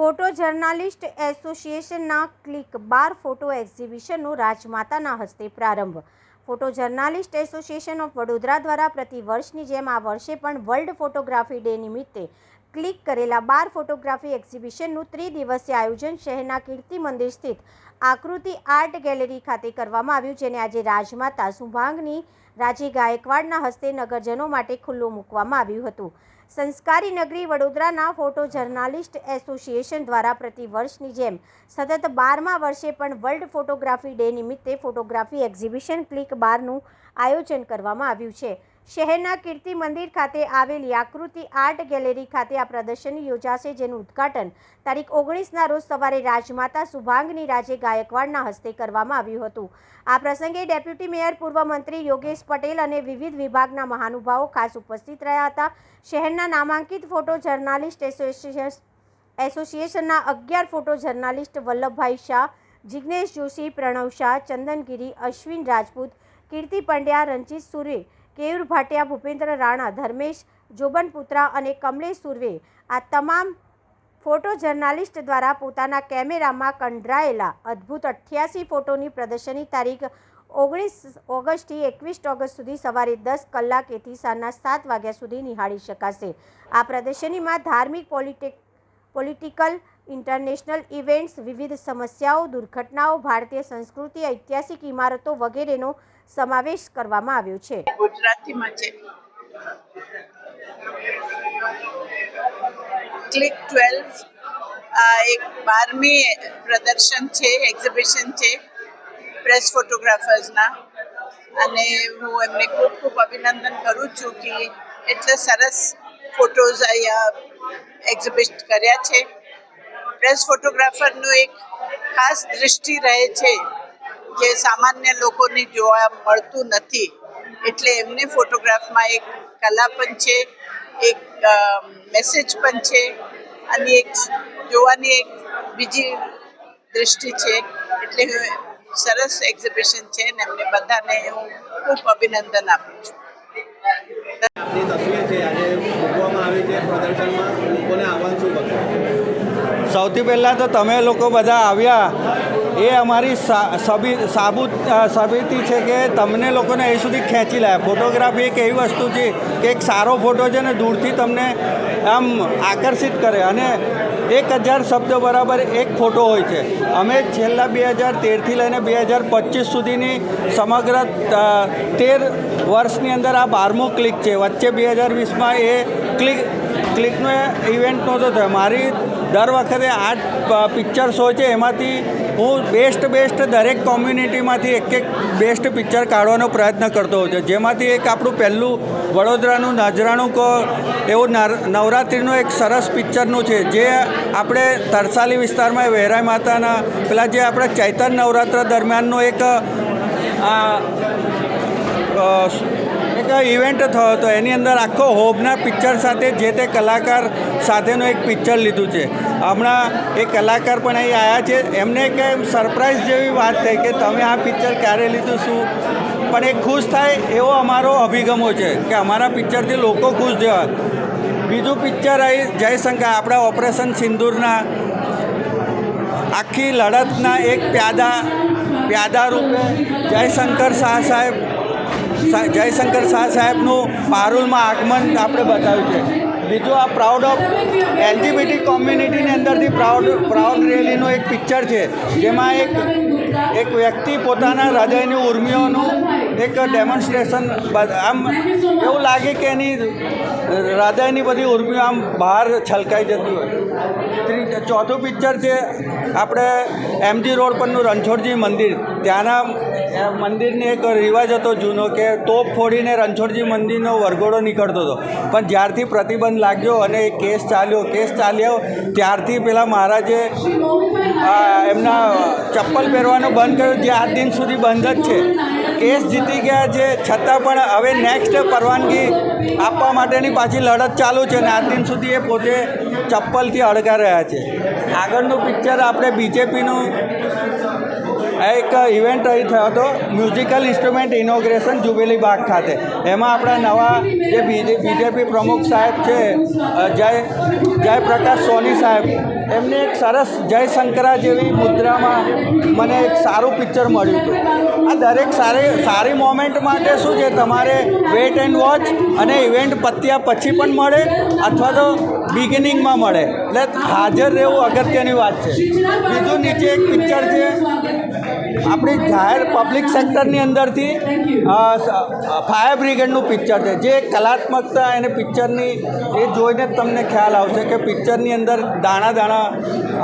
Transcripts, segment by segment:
Photo journalist એસોસિએશનના click બાર photo એક્ઝિબિશનનો રાજમાતાના હસ્તે પ્રારંભ. Photo journalist association of Vadodara દ્વારા પ્રતિ વર્ષની જેમ આ વર્ષે પણ વર્લ્ડ ફોટોગ્રાફી ડે નિમિત્તે ક્લિક કરેલા બાર ફોટોગ્રાફી એક્ઝિબિશનનું ત્રિદિવસીય આયોજન શહેરના કીર્તિ મંદિર સ્થિત આકૃતિ આર્ટ ગેલેરી ખાતે કરવામાં આવ્યું, જેને આજે રાજમાતા શુભાંગની રાજી ગાયકવાડના હસ્તે નગરજનો માટે ખુલ્લું મૂકવામાં આવ્યું હતું. સંસ્કારી નગરી વડોદરાના ફોટો જર્નાલિસ્ટ એસોસિએશન દ્વારા પ્રતિ વર્ષની જેમ સતત બારમા વર્ષે પણ વર્લ્ડ ફોટોગ્રાફી ડે નિમિત્તે ફોટોગ્રાફી એક્ઝિબિશન ક્લિક બારનું આયોજન કરવામાં આવ્યું છે. શહેરના કીર્તિ મંદિર ખાતે આવેલી આકૃતિ આર્ટ ગેલેરી ખાતે આ પ્રદર્શન યોજાશે, જેનું ઉદ્ઘાટન તારીખ ઓગણીસના રોજ સવારે રાજમાતા સુભાંગની રાજે ગાયકવાડના હસ્તે કરવામાં આવ્યું હતું. આ પ્રસંગે ડેપ્યુટી મેયર, પૂર્વ મંત્રી યોગેશ પટેલ અને વિવિધ વિભાગના મહાનુભાવો ખાસ ઉપસ્થિત રહ્યા હતા. શહેરના નામાંકિત ફોટો જર્નાલિસ્ટ એસોસિએશન એસોસિએશનના અગિયાર photo journalist Vallabhbhai Shah, Jignesh Joshi, Pranav Shah, Chandangiri, Ashwin Rajput, Kirti Pandya Ranjit Sure Keyur Bhatia, Bhupendra Rana, Dharmesh Jobanputra અને કમલેશ સુરવે આ તમામ ફોટો જર્નાલિસ્ટ દ્વારા પોતાના કેમેરામાં કંડરાયેલા. અદ્ભુત અઠ્યાસી ફોટોની પ્રદર્શની તારીખ ઓગણીસ ઓગસ્ટથી એકવીસ ઓગસ્ટ સુધી સવારે દસ કલાકેથી સાંજના સાત વાગ્યા સુધી નિહાળી શકાશે. આ પ્રદર્શનીમાં ધાર્મિક પોલિટિક, પોલિટિકલ ઇન્ટરનેશનલ ઇવેન્ટ્સ, વિવિધ સમસ્યાઓ, દુર્ઘટનાઓ, ભારતીય સંસ્કૃતિ, ઐતિહાસિક ઇમારતો વગેરેનો સમાવેશ કરવામાં આવ્યો છે. ગુજરાતીમાં છે. ક્લિક ટ્વેલ્વ આ એક બારમી પ્રદર્શન છે એક્ઝિબિશન છે પ્રેસ ફોટોગ્રાફર્સના અને હું એમને ખૂબ ખૂબ અભિનંદન કરું છું કે એટલે સરસ ફોટોઝ અહીંયા એક્ઝિબિટ કર્યા છે. પ્રેસ ફોટોગ્રાફરનું એક ખાસ દૃષ્ટિ રહે છે જે સામાન્ય લોકોને જોવા મળતું નથી. એટલે એમને ફોટોગ્રાફમાં એક કલા પણ છે, એક મેસેજ પણ છે અને એક જોવાની એક બીજી દૃષ્ટિ છે. એટલે સરસ એક્ઝિબિશન છે ને એમને બધાને હું ખૂબ અભિનંદન આપું છું. તસવીર છે, આજે મૂકવામાં આવી છે પ્રદર્શનમાં. લોકોને કરશો સૌથી પહેલાં તો તમે લોકો બધા આવ્યા. એ અમારી સાબુત સાબિતી છે કે તમને લોકોને અહીં સુધી ખેંચી લાયા. ફોટોગ્રાફી એક એવી વસ્તુ છે કે એક સારો ફોટો છે ને દૂરથી તમને આમ આકર્ષિત કરે. અને એક હજાર શબ્દ બરાબર એક ફોટો હોય છે. અમે છેલ્લા બે હજાર તેરથી લઈને બે હજાર પચીસ સુધીની સમગ્ર તેર વર્ષની અંદર આ બારમું ક્લિક છે. વચ્ચે બે હજાર વીસમાં એ ક્લિક, ક્લિકનો ઇવેન્ટ નહોતો થયો. મારી દર વખતે આઠ પિક્ચર્સ હોય છે, એમાંથી હું બેસ્ટ બેસ્ટ દરેક કોમ્યુનિટીમાંથી એક એક બેસ્ટ પિક્ચર કાઢવાનો પ્રયત્ન કરતો હોઉં છું. જેમાંથી એક આપણું પહેલું વડોદરાનું નજરાણું કહો એવું નવરાત્રિનું એક સરસ પિક્ચરનું છે, જે આપણે તરસાલી વિસ્તારમાં વહેરાઈ માતાના, પેલા જે આપણે ચૈતન્ય નવરાત્ર દરમિયાનનું એક, આ એક ઇવેન્ટ થયો હતો. એની અંદર આખો હોબના પિક્ચર સાથે જે તે કલાકાર સાથેનું એક પિક્ચર લીધું છે. હમણાં એ કલાકાર પણ અહીં આવ્યા છે. એમને કે સરપ્રાઈઝ જેવી વાત થઈ કે તમે આ પિક્ચર ક્યારે લીધું, શું? પણ એ ખુશ થાય એવો અમારો અભિગમો છે કે અમારા પિક્ચરથી લોકો ખુશ થયા બીજું પિક્ચર અહીં જયશંકર, આપણા ઓપરેશન સિંદૂરના આખી લડતના એક પ્યાદા પ્યાદા રૂપે જયશંકર શાહ સાહેબ જયશંકર શાહ સાહેબનું પારુલમાં આગમન આપણે બતાવ્યું છે. બીજું આ પ્રાઉડ ઓફ એલજીબીટી કોમ્યુનિટીની અંદરથી પ્રાઉડ પ્રાઉડ રેલીનું એક પિક્ચર છે, જેમાં એક એક વ્યક્તિ પોતાના હૃદયની ઉર્મિઓનું એક ડેમોન્સ્ટ્રેશન આમ એવું લાગે કે એની હૃદયની બધી ઉર્મિઓ આમ બહાર છલકાઈ જતી હોય. ચોથું પિક્ચર છે, આપણે એમજી રોડ પરનું રણછોડજી મંદિર. ત્યાંના મંદિરની એક રિવાજ હતો જૂનો કે તોપ ફોડીને રણછોડજી મંદિરનો વરઘોડો નીકળતો હતો. પણ જ્યારથી પ્રતિબંધ લાગ્યો અને એ કેસ ચાલ્યો કેસ ચાલ્યો, ત્યારથી પેલા મહારાજે એમના ચપ્પલ પહેરવાનું બંધ કર્યું. જે આજ દિન સુધી બંધ જ છે. કેસ જીતી ગયા છે. છતાં પણ હવે નેક્સ્ટ પરવાનગી આપવા માટેની પાછી લડત ચાલુ છે અને આજ દિન સુધી એ પોતે ચપ્પલથી અડગા રહ્યા છે. આગળનું પિક્ચર આપણે બીજેપીનું આ એક ઇવેન્ટ અહીં થયો હતો musical instrument inauguration Jubilee Baug ખાતે. એમાં આપણા નવા જે બીજેપી પ્રમુખ સાહેબ છે જય, જયપ્રકાશ સોની સાહેબ, એમને એક સરસ જય શંકરા જેવી મુદ્રામાં મને એક સારું પિક્ચર મળ્યું હતું. આ દરેક સારી સારી મોમેન્ટ માટે શું છે, તમારે વેટ એન્ડ વોચ અને ઇવેન્ટ પત્યા પછી પણ મળે અથવા તો બિગિનિંગમાં મળે. એટલે હાજર રહેવું અગત્યની વાત છે. બીજું નીચે એક પિક્ચર છે આપણી જાહેર પબ્લિક સેક્ટરની અંદરથી ફાયર બ્રિગેડનું પિક્ચર છે. જે કલાત્મકતા એને પિક્ચરની એ જોઈને તમને ખ્યાલ આવશે કે પિક્ચરની અંદર દાણા દાણા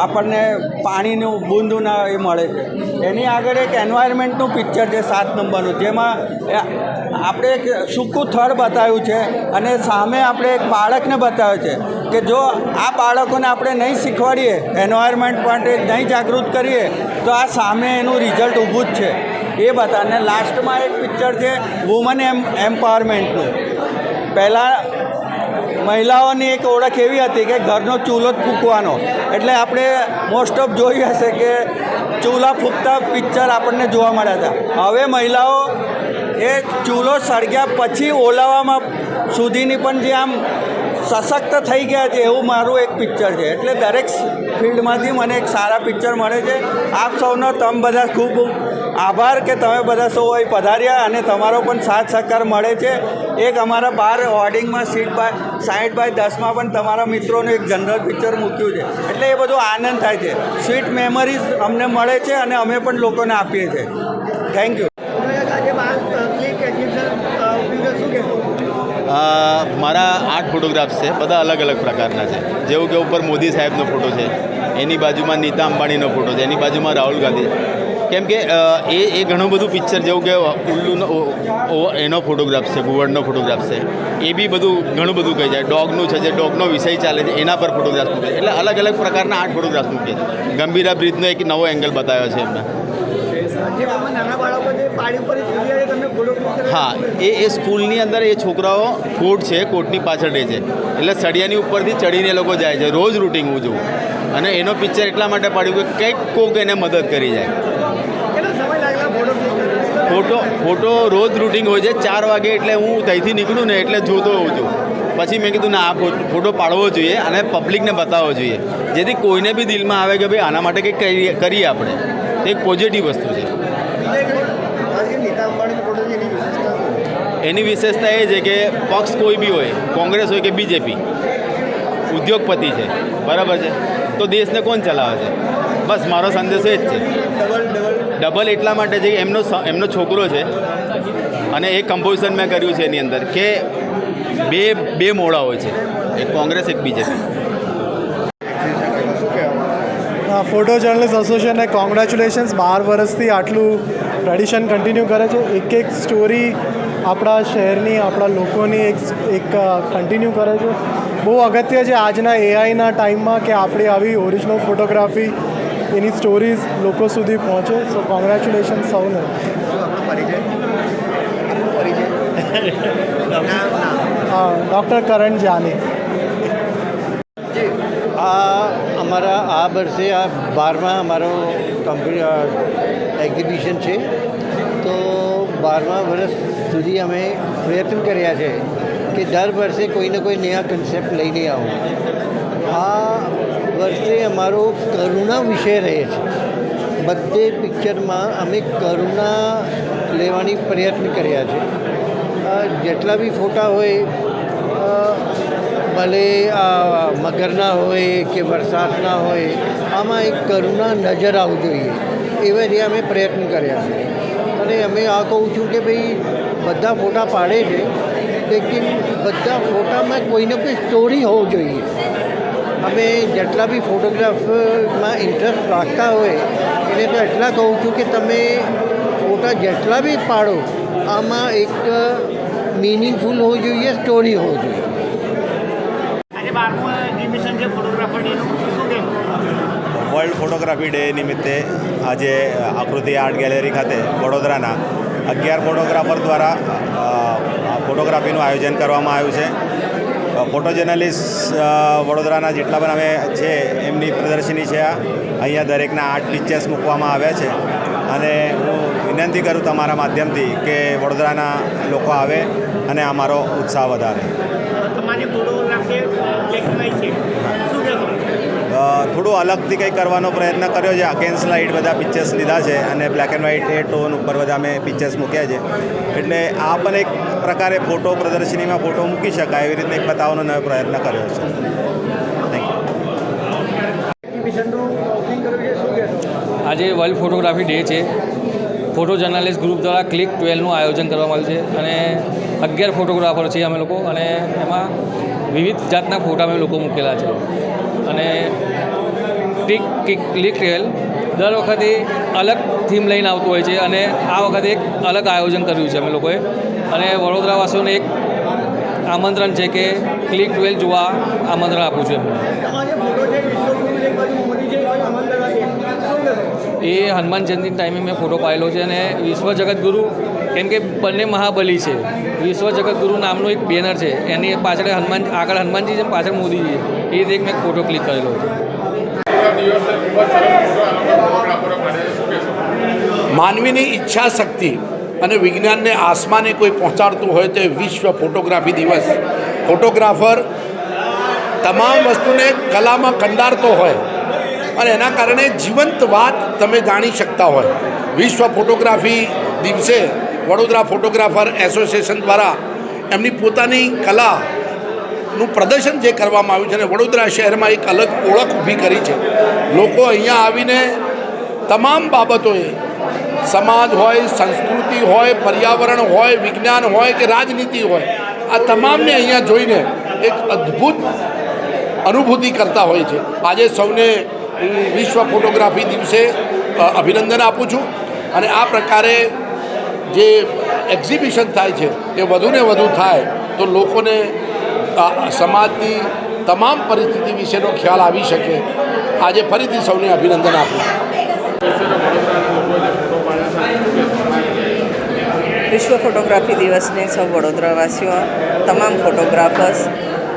આપણને પાણીનું, બૂંદના એ મળે છે. એની આગળ એક એન્વાયરમેન્ટનું પિક્ચર છે સાત નંબરનું, જેમાં આપણે એક સૂકું થળ બતાવ્યું છે અને સામે આપણે એક બાળકને બતાવ્યો છે કે જો આ બાળકોને આપણે નહીં શીખવાડીએ એન્વાયરમેન્ટ માટે નહીં જાગૃત કરીએ તો આ સામે એનું રિઝલ્ટ ઊભું જ છે. એ બતાને લાસ્ટમાં એક પિક્ચર છે વુમન એમ એમ્પાવરમેન્ટનું પહેલાં મહિલાઓની એક ઓળખ એવી હતી કે ઘરનો ચૂલો જ ફૂંકવાનો. એટલે આપણે મોસ્ટ ઓફ જોઈ હશે કે ચૂલા ફૂંકતા પિક્ચર આપણને જોવા મળ્યા હતા. હવે મહિલાઓ એ ચૂલો સળગ્યા પછી ઓલાવામાં સુધીની પણ જે આમ સશક્ત થઈ ગયા છે એવું મારું એક પિક્ચર છે. એટલે દરેક ફિલ્ડમાંથી મને એક સારા પિક્ચર મળે છે. આપ સૌનો તમે બધા ખૂબ આભાર કે તમે બધા સૌ અહીં પધાર્યા અને તમારો પણ સાથ સહકાર મળે છે. એક અમારા બાર હોર્ડિંગમાં સીટ બાય સાઠ બાય દસમાં પણ તમારા મિત્રોનું એક જનરલ પિક્ચર મૂક્યું છે. એટલે એ બધો આનંદ થાય છે. સ્વીટ મેમરીઝ અમને મળે છે અને અમે પણ લોકોને આપીએ છીએ. થેન્ક યુ અ, મારા આઠ ફોટોગ્રાફ્સ છે, બધા અલગ અલગ પ્રકારના છે. જેવું કે ઉપર મોદી સાહેબનો ફોટો છે, એની બાજુમાં નીતા અંબાણીનો ફોટો છે, એની બાજુમાં રાહુલ ગાંધી કેમ કે એ એ ઘણું બધું પિક્ચર જેવું કે ઉલ્લુનો એનો ફોટોગ્રાફ છે ગુવડનો ફોટોગ્રાફ છે, એ બી બધું ઘણું બધું કહે છે ડોગનું છે જે, ડોગનો વિષય ચાલે છે, એના પર ફોટોગ્રાફ મૂકે એટલે અલગ અલગ પ્રકારના આઠ ફોટોગ્રાફ મૂકે ગંભીરા બ્રિજનો એક નવો એંગલ બતાવ્યો છે એમને. હા એ એ સ્કૂલની અંદર એ છોકરાઓ કોર્ટ છે કોર્ટની પાછળ રહે છે. એટલે સળિયાની ઉપરથી ચડીને એ લોકો જાય છે રોજ રૂટિંગ હું જોઉં. અને એનો પિક્ચર એટલા માટે પાડ્યું કે કંઈક કોક એને મદદ કરી જાય. ફોટો ફોટો રોજ રૂટિંગ હોય છે ચાર વાગે એટલે હું ત્યાંથી નીકળું ને એટલે જોતો હોઉં છું. પછી મેં કીધું ના આ ફોટો પાડવો જોઈએ અને પબ્લિકને બતાવવો જોઈએ. જેથી કોઈને બી દિલમાં આવે કે ભાઈ આના માટે કંઈક કરીએ કરીએ આપણે. તે એક પોઝિટિવ વસ્તુ છે. એની વિશેષતા એ છે કે પક્ષ કોઈ બી હોય, કોંગ્રેસ હોય કે બીજેપી, ઉદ્યોગપતિ છે, બરાબર છે? તો દેશને કોણ ચલાવે છે? બસ મારો સંદેશો એ જ છે. ડબલ એટલા માટે છે કે એમનો એમનો છોકરો છે અને એ કમ્પોઝિશન મેં કર્યું છે એની અંદર કે બે બે મોડા હોય છે, એક કોંગ્રેસ, એક બીજેપી. ફોટો જર્નલિસ્ટ એસોસિએશનને કોંગ્રેચ્યુલેશન્સ બાર વર્ષથી આટલું ટ્રેડિશન કન્ટિન્યુ કરે છે. એક એક સ્ટોરી આપણા શહેરની આપણા લોકોની એક એક કન્ટિન્યુ કરે છે. બહુ અગત્ય છે આજના એઆઈના ટાઈમમાં કે આપણી આવી ઓરિજિનલ ફોટોગ્રાફી એની સ્ટોરીઝ લોકો સુધી પહોંચે. સો કોંગ્રેચ્યુલેશન સૌને. હા ડૉક્ટર કરણ જાની. આ અમારા આ વર્ષે આ બારમાં અમારો કમ્પ્યુ એક્ઝિબિશન છે. તો બારમા વર્ષ સુધી અમે પ્રયત્ન કર્યા છે કે દર વર્ષે કોઈને કોઈ નયા કન્સેપ્ટ લઈને આવું. આ વર્ષે અમારો કરુણા વિષય રહે છે. બધે પિક્ચરમાં અમે કરુણા લેવાની પ્રયત્ન કર્યા છે. જેટલા બી ફોટા હોય ભલે આ મગરના હોય કે વરસાદના હોય, આમાં એક કરુણા નજર આવવી જોઈએ. એવા રીતે અમે પ્રયત્ન કર્યા છે. અને અમે આ કહું છું કે ભાઈ બધા ફોટા પાડે છે, લેકિન બધા ફોટામાં કોઈને કોઈ સ્ટોરી હોવું જોઈએ. અમે જેટલા બી ફોટોગ્રાફમાં ઇન્ટરેસ્ટ રાખતા હોય, એને તો એટલા કહું છું કે તમે ફોટા જેટલા બી પાડો, આમાં એક મિનિંગફુલ હોવું જોઈએ સ્ટોરી હોવું જોઈએ. વર્લ્ડ ફોટોગ્રાફી ડે નિમિત્તે આજે આકૃતિ આર્ટ ગેલેરી ખાતે વડોદરાના અગિયાર ફોટોગ્રાફર દ્વારા ફોટોગ્રાફીનું આયોજન કરવામાં આવ્યું છે. ફોટો જર્નલિસ્ટ વડોદરાના જેટલા પણ અમે છે, એમની પ્રદર્શની છે આ. અહીંયા દરેકના આર્ટ પિક્ચર્સ મૂકવામાં આવ્યા છે. અને હું વિનંતી કરું તમારા માધ્યમથી કે વડોદરાના લોકો આવે અને અમારો ઉત્સાહ વધારે તમારી ફોટોગ્રાફી બ્લેક એન્ડ વ્હાઇટ છે શું કહેશો અ, થોડું અલગથી કંઈ કરવાનો પ્રયત્ન કર્યો છે. અગેન્સ્ટ લાઇટ બધા પિક્ચર્સ લીધા છે અને બ્લેક એન્ડ વ્હાઇટ એ ટોન ઉપર બધા અમે પિક્ચર્સ મૂક્યા છે. એટલે આ પણ એક પ્રકારે ફોટો પ્રદર્શનીમાં ફોટો મૂકી શકાય એવી રીતે એક બતાવવાનો નવો પ્રયત્ન કર્યો છે. આજે વર્લ્ડ ફોટોગ્રાફી ડે છે. ફોટો જર્નાલિસ્ટ ગ્રુપ દ્વારા ક્લિક ટ્વેલ્વનું આયોજન કરવામાં આવ્યું છે અને અગિયાર ફોટોગ્રાફર છીએ અમે લોકો અને એમાં વિવિધ જાતના ફોટા અમે લોકો મૂકેલા છે. અને ક્લિક ક્લિક ક્લિક ટ્વેલ દર વખતે અલગ થીમ લઈને આવતું હોય છે અને આ વખતે એક અલગ આયોજન કર્યું છે અમે લોકોએ. અને વડોદરાવાસીઓને એક આમંત્રણ છે કે ક્લિક ટ્વેલ જોવા આમંત્રણ આપું છું એ હનુમાન જયંતિ ટાઈમે મેં ફોટો પાડેલો છે અને વિશ્વ જગતગુરુ, કેમ કે બંને મહાબલી છે. વિશ્વ જગતગુરુ નામનું એક બેનર છે. એની પાછળ હનુમાન, આગળ હનુમાનજી છે પાછળ મોદીજી એ રીતે મેં ફોટો ક્લિક કરેલો છે. માનવીની ઈચ્છા શક્તિ અને વિજ્ઞાનને આસમાને કોઈ પહોંચાડતું હોય તો વિશ્વ ફોટોગ્રાફી દિવસ. ફોટોગ્રાફર તમામ વસ્તુને કલામાં કંડારતો હોય અને એના કારણે જીવંત વાત તમે જાણી શકતા હોય. વિશ્વ ફોટોગ્રાફી દિવસે વડોદરા ફોટોગ્રાફર એસોસિએશન દ્વારા એમની પોતાની કલાનું પ્રદર્શન જે કરવામાં આવ્યું છે અને વડોદરા શહેરમાં એક અલગ ઓળખ ઊભી કરી છે. લોકો અહીંયા આવીને તમામ બાબતોએ, સમાજ હોય, સંસ્કૃતિ હોય, પર્યાવરણ હોય, વિજ્ઞાન હોય કે રાજનીતિ હોય, આ તમામને અહીંયા જોઈને એક અદ્ભુત અનુભૂતિ કરતા હોય છે. આજે સૌને વિશ્વ ફોટોગ્રાફી દિવસે અભિનંદન આપું છું અને આ પ્રકારે જે એક્ઝિબિશન થાય છે, એ વધુને વધુ થાય તો લોકોને સમાજની તમામ પરિસ્થિતિ વિશેનો ખ્યાલ આવી શકે. આજે ફરીથી સૌને અભિનંદન આપું વિશ્વ ફોટોગ્રાફી દિવસને સૌ વડોદરાવાસીઓ, તમામ ફોટોગ્રાફર્સ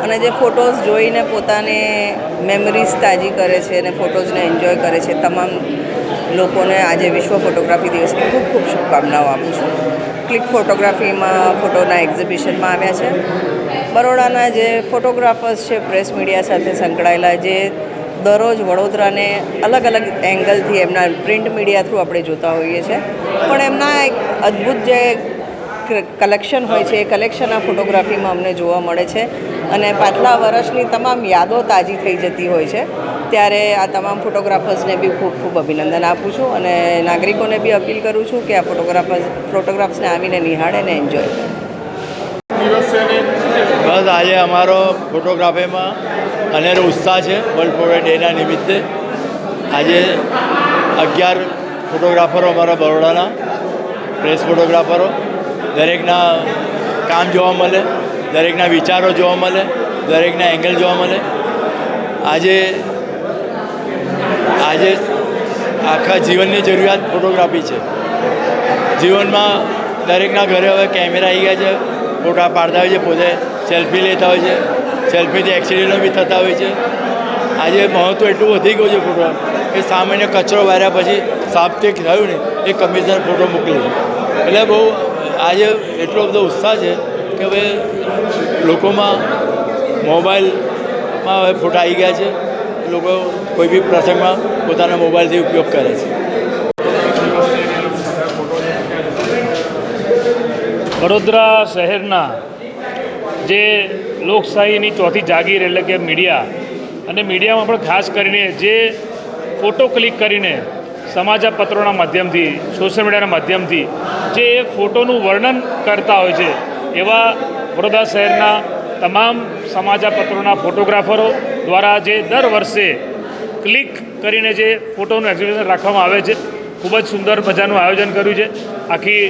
અને જે ફોટોઝ જોઈને પોતાને મેમરીઝ તાજી કરે છે અને ફોટોઝને એન્જોય કરે છે, તમામ લોકોને આજે વિશ્વ ફોટોગ્રાફી દિવસની ખૂબ ખૂબ શુભકામનાઓ આપું છું. ક્લિક ફોટોગ્રાફીમાં ફોટોના એક્ઝિબિશનમાં આવ્યા છે. બરોડાના જે ફોટોગ્રાફર્સ છે પ્રેસ મીડિયા સાથે સંકળાયેલા જે દરરોજ વડોદરાને અલગ અલગ એંગલથી એમના પ્રિન્ટ મીડિયા થ્રુ આપણે જોતા હોઈએ છીએ. પણ એમના એક અદ્ભુત જે કલેક્શન હોય છે, એ કલેક્શન આ ફોટોગ્રાફીમાં અમને જોવા મળે છે. અને પાછલા વર્ષની તમામ યાદો તાજી થઈ જતી હોય છે. ત્યારે આ તમામ ફોટોગ્રાફર્સને બી ખૂબ ખૂબ અભિનંદન આપું છું અને નાગરિકોને બી અપીલ કરું છું કે આ ફોટોગ્રાફર્સ ફોટોગ્રાફ્સને આવીને નિહાળે ને એન્જોય કરે બસ આજે અમારો ફોટોગ્રાફીમાં અનેરો ઉત્સાહ છે વર્લ્ડ ફોટો ડેના નિમિત્તે. આજે અગિયાર ફોટોગ્રાફરો અમારા બરોડાના, પ્રેસ ફોટોગ્રાફરો, દરેકના કામ જોવા મળે, દરેકના વિચારો જોવા મળે, દરેકના એંગલ જોવા મળે. આજે આજે આખા જીવનની જરૂરિયાત ફોટોગ્રાફી છે. જીવનમાં દરેકના ઘરે હવે કેમેરા આવી ગયા છે, ફોટા પાડતા હોય છે, પોતે સેલ્ફી લેતા હોય છે. સેલ્ફીથી એક્સિડન્ટો બી થતા હોય છે. આજે મહત્ત્વ એટલું વધી ગયું છે ફોટો એ સામાન્ય કચરો વાર્યા પછી સાપ્તિક થયું ને એ કમિશનર ફોટો મોકલી એટલે બહુ આજે એટલો બધો ઉત્સાહ છે કે હવે લોકોમાં મોબાઈલમાં હવે ફોટા આવી ગયા છે. લોકો કોઈ બી પ્રસંગમાં પોતાના મોબાઈલથી ઉપયોગ કરે છે. વડોદરા શહેરના જે લોકશાહીની ચોથી જાગીર એટલે કે મીડિયા અને મીડિયામાં પણ ખાસ કરીને જે ફોટો ક્લિક કરીને સમાચાર પત્રોના માધ્યમથી સોશિયલ મીડિયાના માધ્યમથી જે ફોટોનું વર્ણન કરતા હોય છે, એવા વડોદરા શહેરના તમામ સમાચાર પત્રોના ફોટોગ્રાફરો દ્વારા જે દર વર્ષે ક્લિક કરીને જે ફોટોનું એક્ઝિબિશન રાખવામાં આવે છે, ખૂબ જ સુંદર મજાનું આયોજન કર્યું છે. આખી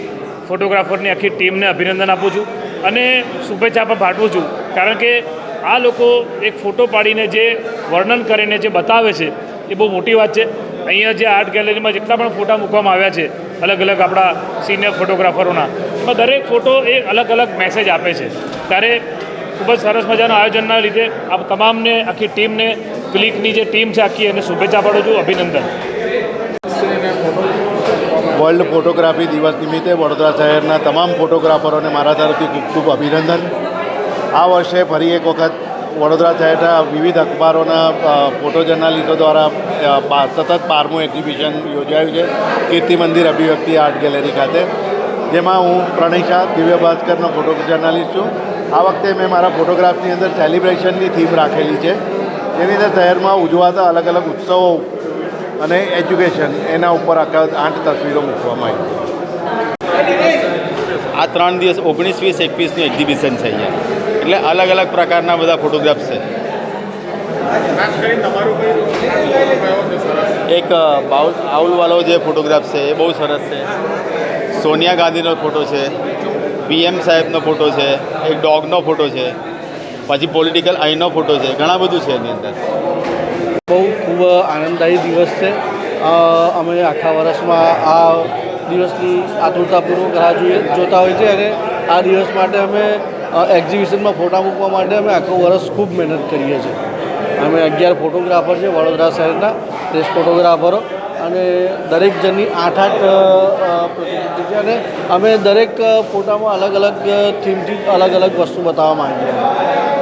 ફોટોગ્રાફરની આખી ટીમને અભિનંદન આપું છું. અને શુભેચ્છા પણ પાઠવું છું. કારણ કે આ લોકો એક ફોટો પાડીને જે વર્ણન કરીને જે બતાવે છે, એ બહુ મોટી વાત છે. અહીંયા જે આર્ટ ગેલેરીમાં જેટલા પણ ફોટા મૂકવામાં આવ્યા છે, અલગ અલગ આપણા સિનિયર ફોટોગ્રાફરોના, એમાં દરેક ફોટો એ અલગ અલગ મેસેજ આપે છે. ત્યારે ખૂબ જ સરસ મજાના આયોજનના લીધે આપ તમામને, આખી ટીમને ક્લિકની જે ટીમ છે આખી એને શુભેચ્છા પાડું છું. અભિનંદન. વર્લ્ડ ફોટોગ્રાફી દિવસ નિમિત્તે વડોદરા શહેરના તમામ ફોટોગ્રાફરોને મારા તરફથી ખૂબ ખૂબ અભિનંદન. આ વર્ષે ફરી એક વખત વડોદરા શહેરના વિવિધ અખબારોના ફોટો જર્નાલિસ્ટો દ્વારા સતત બારમું એક્ઝિબિશન યોજાયું છે. કીર્તિ મંદિર અભિવ્યક્તિ આર્ટ ગેલેરી ખાતે, જેમાં હું પ્રણય શાહ દિવ્ય ભાસ્કરનો ફોટો જર્નાલિસ્ટ છું. આ વખતે મેં મારા ફોટોગ્રાફની અંદર સેલિબ્રેશનની થીમ રાખેલી છે. જેની અંદર શહેરમાં ઉજવાતા અલગ અલગ ઉત્સવો અને એજ્યુકેશન એના ઉપર આખા આઠ તસવીરો મૂકવામાં આવી. આ ત્રણ દિવસ ઓગણીસ વીસ એકવીસનું એક્ઝિબિશન છે અહીંયા. એટલે અલગ અલગ પ્રકારના બધા ફોટોગ્રાફ્સ છે. એક બાઉલ આઉલવાળો જે ફોટોગ્રાફ છે એ બહુ સરસ છે. સોનિયા ગાંધીનો ફોટો છે. પીએમ સાહેબનો ફોટો છે. એક ડોગનો ફોટો છે. પછી પોલિટિકલ અહીંનો ફોટો છે. ઘણા બધું છે એની અંદર. ખૂબ આનંદદાયી દિવસ છે. અમે આખા વર્ષમાં આ દિવસની આતુરતાપૂર્વક રાહ જોઈએ જોતા હોય છે અને આ દિવસ માટે અમે એક્ઝિબિશનમાં ફોટા મૂકવા માટે અમે આખું વર્ષ ખૂબ મહેનત કરીએ છીએ. અમે અગિયાર ફોટોગ્રાફર છે વડોદરા શહેરના શ્રેષ્ઠ ફોટોગ્રાફરો અને દરેક જણની આઠ આઠ અ, છે અને અમે દરેક ફોટામાં અલગ અલગ થીમથી અલગ અલગ વસ્તુ બતાવવા માંગીએ છીએ.